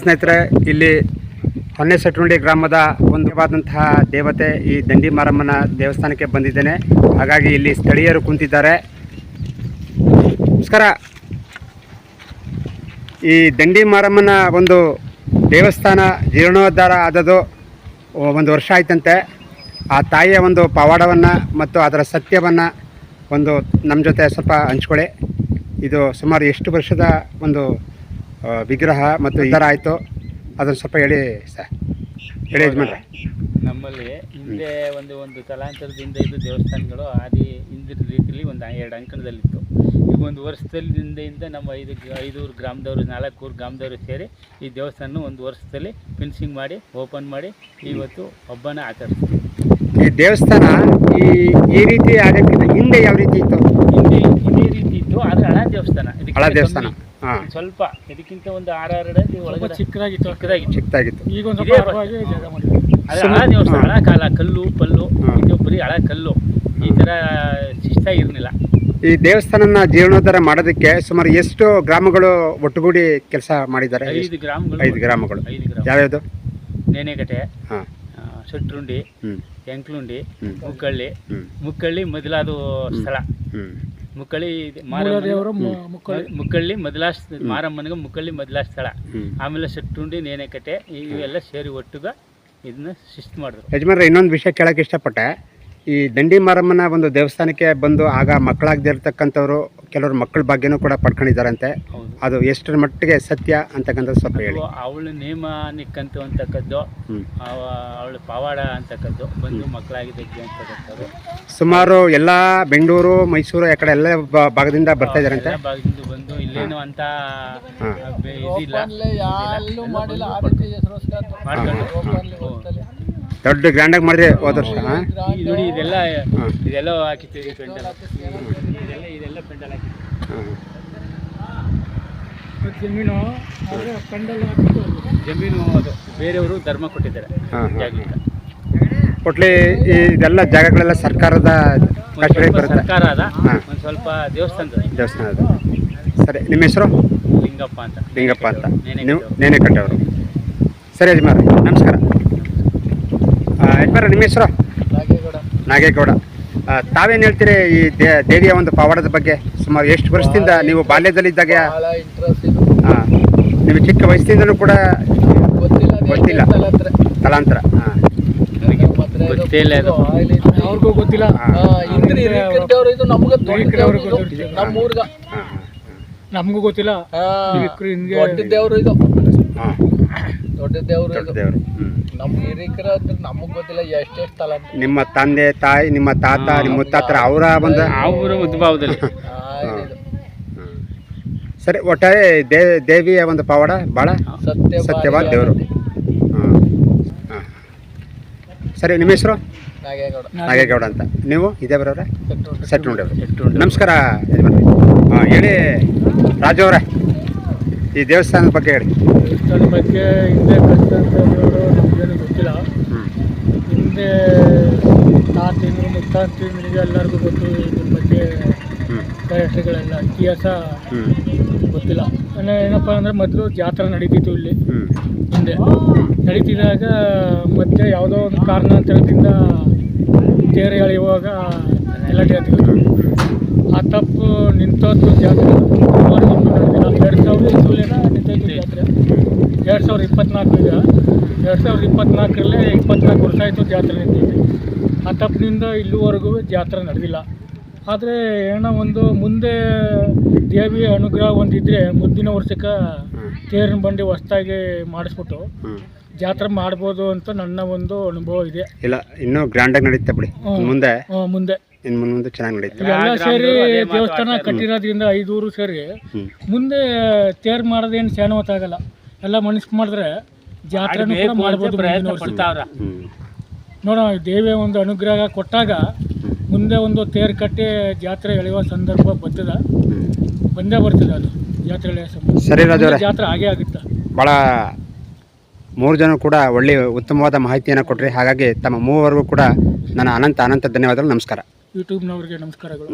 ಸ್ನೇಹಿತರೆ, ಇಲ್ಲಿ ಹೊನ್ನೆಸೆಟ್ಟುಂಡಿ ಗ್ರಾಮದ ಒಂದುವಾದಂತಹ ದೇವತೆ ಈ ದಂಡಿ ಮಾರಮ್ಮನ ದೇವಸ್ಥಾನಕ್ಕೆ ಬಂದಿದ್ದೇನೆ. ಹಾಗಾಗಿ ಇಲ್ಲಿ ಸ್ಥಳೀಯರು ಕುಂತಿದ್ದಾರೆ. ನಮಸ್ಕಾರ. ಈ ದಂಡಿ ಮಾರಮ್ಮನ ಒಂದು ದೇವಸ್ಥಾನ ಜೀರ್ಣೋದ್ಧಾರ ಆದದ್ದು ಒಂದು ವರ್ಷ ಆಯ್ತಂತೆ. ಆ ತಾಯಿಯ ಒಂದು ಪವಾಡವನ್ನು ಮತ್ತು ಅದರ ಸತ್ಯವನ್ನು ಒಂದು ನಮ್ಮ ಜೊತೆ ಸ್ವಲ್ಪ ಹಂಚ್ಕೊಳ್ಳಿ. ಇದು ಸುಮಾರು ಎಷ್ಟು ವರ್ಷದ ಒಂದು ವಿಗ್ರಹ ಮತ್ತು ಇದರ ಆಯಿತು. ಅದನ್ನು ಸ್ವಲ್ಪ ಹೇಳಿ ಸರ್. ಹೇಳಿ ಯಜಮಾನ್ರೆ. ನಮ್ಮಲ್ಲಿ ಹಿಂದೆ ಒಂದು ಒಂದು ತಲಾಂತರದಿಂದ ಇದು ದೇವಸ್ಥಾನಗಳು ಆದಿ ಹಿಂದಿನ ರೀತಿಯಲ್ಲಿ ಒಂದು ಎರಡು ಅಂಕಣದಲ್ಲಿತ್ತು. ಈಗ ಒಂದು ವರ್ಷದಲ್ಲಿ ಹಿಂದೆಯಿಂದ ನಮ್ಮ ಐದು ಐದೂರು ಗ್ರಾಮದವರು ನಾಲ್ಕೂರು ಗ್ರಾಮದವರು ಸೇರಿ ಈ ದೇವಸ್ಥಾನ ಒಂದು ವರ್ಷದಲ್ಲಿ ಫಿನಿಶಿಂಗ್ ಮಾಡಿ ಓಪನ್ ಮಾಡಿ ಇವತ್ತು ಹಬ್ಬನ ಆಚರಿಸ್ತೀವಿ. ಈ ದೇವಸ್ಥಾನ ಈ ಈ ರೀತಿ ಆಗಕ್ಕಿಂತ ಹಿಂದೆ ಯಾವ ರೀತಿ ಇತ್ತು? ಹಿಂದೆ ಇದೇ ರೀತಿ ಇತ್ತು ಆದರೆ ಹಳ ದೇವಸ್ಥಾನ. ಹಳ ದೇವಸ್ಥಾನ. ಹಾಂ. ಸ್ವಲ್ಪ ಇದಕ್ಕಿಂತ ಒಂದು ಆರಾರು ಅಡಿ ಒಳಗಡೆ ಚಿಕ್ಕದಾಗಿತ್ತು ಚಿಕ್ಕದಾಗಿತ್ತು ಚಿಕ್ಕದಾಗಿತ್ತು. ಈಗ ಒಂದು ಇದೇ ಸ್ವಲ್ಪ ಅರ್ವಾಗಿ ಜಾಗ ಮಾಡಿದ್ರು ಅದು ಹಳ ದೇವಸ್ಥಾನ ಹಳ ಕಾಲ ಕಲ್ಲು ಪಲ್ಲು ಹಾ. ಇದು ಬರೀ ಹಳ ಕಲ್ಲು. ಈ ಥರ ಶಿಸ್ತ ಇರಲಿಲ್ಲ. ಈ ದೇವಸ್ಥಾನನ ಜೀರ್ಣೋದ್ಧಾರ ಮಾಡೋದಕ್ಕೆ ಸುಮಾರು ಎಷ್ಟು ಗ್ರಾಮಗಳು ಒಟ್ಟುಗೂಡಿ ಕೆಲಸ ಮಾಡಿದ್ದಾರೆ? ಐದು ಗ್ರಾಮಗಳು. ಐದು ಗ್ರಾಮಗಳು. ಐದು ಗ್ರಾಮ ಯಾವ್ಯಾವುದು? ನೇನೆಗಟ್ಟೆ ಹಾಂ. ಆ, ಶೆಟ್ರುಂಡಿ ಹ್ಞೂ ಎಂಕ್ಲುಂಡಿ ಮುಕ್ಕಳ್ಳಿ ಹ್ಞೂ ಮುಕ್ಕಳ್ಳಿ ಮೊದಲಾದ ಸ್ಥಳ. ಹ್ಞೂ ಮುಕ್ಕಳ್ಳಿ ದೇವರು ಮುಕ್ಕಳ್ಳಿ. ಮೊದಲ ಮಾರಮ್ಮನಿಗೆ ಮುಕ್ಕಳ್ಳಿ ಮೊದಲ ಸ್ಥಳ. ಆಮೇಲೆ ಆಮೇಲೆ ನೇನೆ ನೇನೆಕಟೆ ಇವೆಲ್ಲ ಸೇರಿ ಒಟ್ಟುಗ ಇದನ್ನ ಶಿಸ್ತು ಮಾಡಿದ್ರು. ಯಜಮಾನ್ರೆ ಇನ್ನೊಂದು ವಿಷಯ ಕೇಳಕ್ಕೆ ಇಷ್ಟಪಟ್ಟೆ. ಈ ದಂಡಿ ಮಾರಮ್ಮನ ಒಂದು ದೇವಸ್ಥಾನಕ್ಕೆ ಬಂದು ಆಗ ಮಕ್ಕಳಾಗದಿರ್ತಕ್ಕಂಥವ್ರು ಕೆಲವರು ಮಕ್ಕಳ ಭಾಗ್ಯನೂ ಕೂಡ ಪಡ್ಕೊಂಡಿದ್ದಾರಂತೆ. ಹೌದು. ಅದು ಎಷ್ಟರ ಮಟ್ಟಿಗೆ ಸತ್ಯ ಅಂತಕ್ಕಂಥದ್ದು ಸ್ವಲ್ಪ ಹೇಳಿ. ಅವಳು ನೇಮ ನಿಕ್ಕಂತು ಅಂತಕ್ಕದ್ದು ಅವಳು ಪವಾಡ ಅಂತಕ್ಕದ್ದು ಬಂದು ಮಕ್ಕಳಾಗಿದೆ ಅಂತಕ್ಕಂಥದ್ದು. ಸುಮಾರು ಎಲ್ಲ ಬೆಂಗಳೂರು ಮೈಸೂರು ಆ ಕಡೆ ಎಲ್ಲ ಭಾಗದಿಂದ ಬರ್ತಾ ಇದ್ದಾರಂತೆ? ಎಲ್ಲ ಭಾಗದಿಂದ ಬಂದು ಇಲ್ಲೇನು ಅಂತ ಇದಿಲ್ಲ. ಮಾಡಿಲ್ಲ ದೊಡ್ಡ ಗ್ರ್ಯಾಂಡಾಗಿ ಮಾಡಿದೆ ಹೋದ ವರ್ಷ ಈ ನೋಡಿ ಇದೆಲ್ಲ ಇದೆಲ್ಲ ಹಾಕಿತ್ತು ಪೆಂಡಲ್ ಇದೆಲ್ಲ ಇದೆಲ್ಲ ಪೆಂಡಲ್ ಹಾಕಿ ಹಾಂ. ಅದು ಜಮೀನು ಪೆಂಡಲ್ ಜಮೀನು ಅದು ಬೇರೆಯವರು ಧರ್ಮ ಕೊಟ್ಟಿದ್ದಾರೆ. ಜಾಗಕ್ಕೆ. ಒಟ್ಲಿ ಈ ಇದೆಲ್ಲ ಜಾಗಗಳೆಲ್ಲ ಸರ್ಕಾರದ ಒಂದ್ ಬರುತ್ತೆ? ಸರ್ಕಾರ ಅದ. ಒಂದು ಸ್ವಲ್ಪ ದೇವಸ್ಥಾನದ. ದೇವಸ್ಥಾನದ. ಸರಿ ನಿಮ್ಮ ಹೆಸರು? ಲಿಂಗಪ್ಪ ಅಂತ. ಲಿಂಗಪ್ಪ ಅಂತ. ನೇನೆ ನೀವು. ನೇನೆ ಕಟ್ಟವರು ಸರಿ ಯಜಮಾನ್ರೆ ನಮಸ್ಕಾರ. ಯಜಮಾನ್ರೆ ನಿಮ್ಮ ಹೆಸರು? ನಾಗೇಗೌಡ. ನಾಗೇಗೌಡ. ತಾವೇನು ಹೇಳ್ತೀರಿ ಈ ದೇ- ದೇವಿಯ ಒಂದು ಪವಾಡದ ಬಗ್ಗೆ? ಸುಮಾರು ಎಷ್ಟು ವರ್ಷದಿಂದ ನೀವು ಬಾಲ್ಯದಲ್ಲಿದ್ದಾಗ ಹಾಂ ನಿಮಗೆ ಇದು. ಆ, ನೀವು ಚಿಕ್ಕ ವಯಸ್ಸಿನಿಂದಲೂ ಕೂಡ ಗೊತ್ತಿಲ್ಲ ಸ್ಥಳಾಂತರ ಗೊತ್ತಿಲ್ಲ. ತಲಾಂತರ. ಹಾಂ ನನಗೆ ನಮ್ಮ ಹತ್ರ ಇದು ಗೊತ್ತೇ ಇಲ್ಲ ಇದು. ಆಯಿಲ್ ಇದು. ಅವ್ರಿಗೂ ಗೊತ್ತಿಲ್ಲ. ನಮ್ಗೆ ಗೊತ್ತಿಲ್ಲ. ಗೊತ್ತಿಲ್ಲ. ದೊಡ್ಡ ದೇವರು ಇದು. ಹಾಂ ದೊಡ್ಡ ದೇವರು ದೇವರು ಹ್ಞೂ ನಮ್ಮ ಹಿರಿಕರ ಅಂದ್ರೆ ನಮಗ್ ಗೊತ್ತಿಲ್ಲ ಎಷ್ಟೆಷ್ಟು ಸ್ಥಳ ಅಂತ. ನಿಮ್ಮ ತಂದೆ ತಾಯಿ ನಿಮ್ಮ ತಾತ ನಿಮ್ಮ ಮುತ್ತಾತರ ಅವರ ಒಂದು ಅವರ ಉದ್ಭವದಲ್ಲಿ. ಇದು. ಸರಿ ಒಟ್ಟಾರೆ ದೇ ದೇವಿಯ ಒಂದು ಪವಾಡ ಭಾಳ ಸತ್ಯ ಸತ್ಯವಾದ ದೇವರು. ಹಾಂ ಹಾಂ. ಸರಿ ನಿಮ್ಮ ಹೆಸರು? ನಾಗೇಗೌಡ. ನಾಗೇಗೌಡ ಅಂತ. ನೀವು ಇದೇ ಬರೋರ ಸೆಟ್ರು. ಸೆಟ್ ಎಟ್ಟುಂಡು. ನಮಸ್ಕಾರ ಯಜಮಾನ್ರೆ. ಹಾಂ ಹೇಳಿ ರಾಜವ್ರೆ ಅವರೇ. ಈ ದೇವಸ್ಥಾನದ ಬಗ್ಗೆ ಹೇಳಿ. ದೇವಸ್ಥಾನ ಬಗ್ಗೆ ಹಿಂದೆ ಕಷ್ಟ ಅಂತ ಹೇಳೋರು ನಮಗೇನು ಗೊತ್ತಿಲ್ಲ ಹ್ಞೂ ಹಿಂದೆ ಮುತ್ತಾತಿಂದ್ರಿಗೆ ಎಲ್ಲರಿಗೂ ಗೊತ್ತು ಇದ್ರ ಬಗ್ಗೆ ಹ್ಞೂ ಕ್ಯಾರೆಕ್ಟರ್ಗಳೆಲ್ಲ ಇತಿಹಾಸ ಗೊತ್ತಿಲ್ಲ. ಅಂದ್ರೆ ಏನಪ್ಪ ಅಂದರೆ ಮೊದಲು ಜಾತ್ರೆ ನಡೀತಿತ್ತು ಇಲ್ಲಿ. ಹಿಂದೆ. ನಡೀತಿದ್ದಾಗ ಮತ್ತೆ ಯಾವುದೋ ಒಂದು ಕಾರಣಾಂತರದಿಂದ ತೇರು ಎಳೆಯುವಾಗ ಎಲ್ಲ ಜಾತಿ ಆ ತಪ್ಪು ನಿಂತೋದು ಜಾತ್ರೆ ಎರಡು ಸಾವಿರದ ನಿಂತೋಯ್ತು ಜಾತ್ರೆ. ಎರಡು ಸಾವಿರದ ಇಪ್ಪತ್ನಾಲ್ಕು ಈಗ ಎರಡು ಸಾವಿರದ ಇಪ್ಪತ್ನಾಲ್ಕರಲ್ಲೇ ಇಪ್ಪತ್ನಾಲ್ಕು ವರ್ಷ ಆಯಿತು ಜಾತ್ರೆ ನಿಂತಿದೆ ಆ ತಪ್ಪಿನಿಂದ ಇಲ್ಲಿವರೆಗೂ ಜಾತ್ರೆ ನಡೆದಿಲ್ಲ. ಆದರೆ ಏನೋ ಒಂದು ಮುಂದೆ ದೇವಿಯ ಅನುಗ್ರಹ ಒಂದಿದ್ದರೆ ಮುಂದಿನ ವರ್ಷಕ್ಕೆ ತೇರಿನ ಬಂಡಿ ಹೊಸ್ದಾಗಿ ಮಾಡಿಸ್ಬಿಟ್ಟು ಜಾತ್ರೆ ಮಾಡ್ಬೋದು ಅಂತ ನನ್ನ ಒಂದು ಅನುಭವ ಇದೆ. ಇಲ್ಲ ಇನ್ನೂ ಗ್ರ್ಯಾಂಡಾಗಿ ನಡೀತಾ ಬಿಡಿ. ಮುಂದೆ? ಮುಂದೆ. ಇನ್ನು ಮುಂದೆ ಚೆನ್ನಾಗಿ ಗ್ರಾಮದವ್ರು ಸೇರಿ ದೇವಸ್ಥಾನ. ಕಟ್ಟಿರೋದ್ರಿಂದ ಐದೂರು ಸೇರಿ ಮುಂದೆ ತೇರು ಮಾಡೋದೇನು ಶಾನವತ್ತಾಗಲ್ಲ ಎಲ್ಲ ಮನಸ್ಸು ಮಾಡಿದ್ರೆ ಜಾತ್ರೆನೂ ಕೂಡ ಮಾಡ್ಬೋದು ಪ್ರಯತ್ನ. ಪಡ್ತಾವ್ರ. ನೋಡೋಣ ದೇವಿಯ ಒಂದು ಅನುಗ್ರಹ ಕೊಟ್ಟಾಗ ಮುಂದೆ ಒಂದು ತೇರು ಕಟ್ಟಿ ಜಾತ್ರೆ ಎಳೆಯುವ ಸಂದರ್ಭ ಬರ್ತದ ಬಂದೇ ಬರ್ತದೆ ಅದು ಜಾತ್ರೆ ಎಳೆಯುವ ಸಂದರ್ಭ. ಸರಿ ಜಾತ್ರೆ ಹಾಗೆ ಆಗುತ್ತೆ? ಭಾಳ ಮೂರು ಜನ ಕೂಡ ಒಳ್ಳೆಯ ಉತ್ತಮವಾದ ಮಾಹಿತಿಯನ್ನು ಕೊಟ್ಟರೆ ಹಾಗಾಗಿ ತಮ್ಮ ಮೂವರಿಗೂ ಕೂಡ ನನ್ನ ಅನಂತ ಅನಂತ ಧನ್ಯವಾದಗಳು. ನಮಸ್ಕಾರ. ಯೂಟ್ಯೂಬ್ನವ್ರಿಗೆ ನಮಸ್ಕಾರಗಳು.